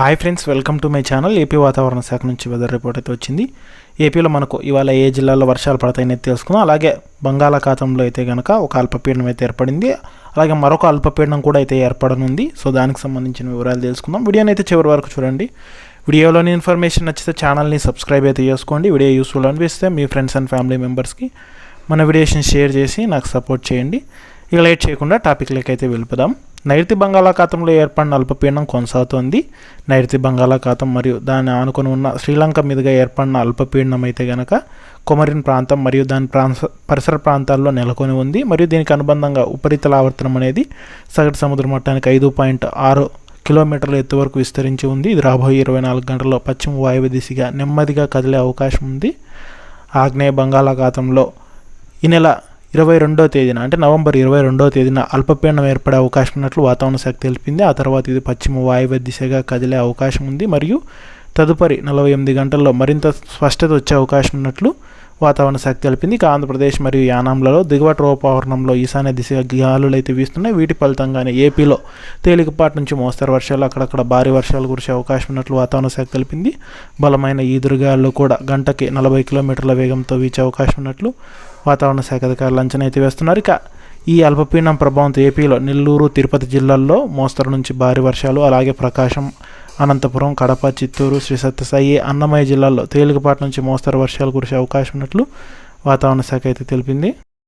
Hi friends welcome to my channel. AP వాతావరణ శాఖ నుంచి వెదర్ రిపోర్ట్ అయితే వచ్చింది. ఏపీలో మనకు ఇవాళ ఏ జిల్లాలో వర్షాలు పడతాయనేది తెలుసుకుందాం. అలాగే బంగాళాఖాతంలో అయితే కనుక ఒక అల్పపీడనం అయితే ఏర్పడింది. అలాగే మరొక అల్పపీడనం కూడా అయితే ఏర్పడనుంది. సో దానికి సంబంధించిన వివరాలు తెలుసుకుందాం. వీడియోని అయితే చివరి వరకు చూడండి. వీడియోలోని ఇన్ఫర్మేషన్ నచ్చితే ఛానల్ని సబ్స్క్రైబ్ అయితే చేసుకోండి. వీడియో యూస్ఫుల్ అనిపిస్తే మీ ఫ్రెండ్స్ అండ్ ఫ్యామిలీ మెంబర్స్కి మన వీడియోస్ని షేర్ చేసి నాకు సపోర్ట్ చేయండి. ఇక లేట్ చేయకుండా టాపిక్లోకి అయితే వెళ్ళిపోదాం. నైరుతి బంగాళాఖాతంలో ఏర్పడిన అల్పపీడనం కొనసాగుతోంది. నైరుతి బంగాళాఖాతం మరియు దాన్ని ఆనుకొని ఉన్న శ్రీలంక మీదుగా ఏర్పడిన అల్పపీడనం అయితే గనక కొమరిన్ ప్రాంతం మరియు దాని ప్రాంత పరిసర ప్రాంతాల్లో నెలకొని ఉంది. మరియు దీనికి అనుబంధంగా ఉపరితల ఆవర్తనం అనేది సగటు సముద్ర మట్టానికి ఐదు పాయింట్ ఆరు కిలోమీటర్ల ఎత్తు వరకు విస్తరించి ఉంది. ఇది రాబోయే ఇరవై నాలుగు గంటల్లో పశ్చిమ వాయువ్య దిశగా నెమ్మదిగా కదిలే అవకాశం ఉంది. ఆగ్నేయ బంగాళాఖాతంలో ఈ నెల ఇరవై రెండో తేదీన అంటే నవంబర్ ఇరవై రెండో తేదీన అల్పపీడనం ఏర్పడే అవకాశం ఉన్నట్లు వాతావరణ శాఖ తెలిపింది. ఆ తర్వాత ఇది పశ్చిమ వాయువ్య దిశగా కదిలే అవకాశం ఉంది. మరియు తదుపరి నలభై ఎనిమిది గంటల్లో మరింత స్పష్టత వచ్చే అవకాశం ఉన్నట్లు వాతావరణ శాఖ తెలిపింది ఇక ఆంధ్రప్రదేశ్ మరియు యానాంలలో దిగువ ట్రోపవరణంలో ఈశాన్య దిశగా గాలులు అయితే వీస్తున్నాయి. వీటి ఫలితంగానే ఏపీలో తేలికపాటి నుంచి మోస్తరు వర్షాలు అక్కడక్కడ భారీ వర్షాలు కురిసే అవకాశం ఉన్నట్లు వాతావరణ శాఖ తెలిపింది. బలమైన ఈదురుగాలు కూడా గంటకి నలభై కిలోమీటర్ల వేగంతో వీచే అవకాశం ఉన్నట్లు వాతావరణ శాఖ అధికారులు అంచనా అయితే వేస్తున్నారు. ఇక ఈ అల్పపీడనం ప్రభావంతో ఏపీలో నెల్లూరు తిరుపతి జిల్లాల్లో మోస్తరు నుంచి భారీ వర్షాలు అలాగే ప్రకాశం అనంతపురం కడప చిత్తూరు శ్రీ సత్యసాయి అన్నమయ్య జిల్లాల్లో తేలికపాటి నుంచి మోస్తరు వర్షాలు కురిసే అవకాశం ఉన్నట్లు వాతావరణ శాఖ అయితే తెలిపింది.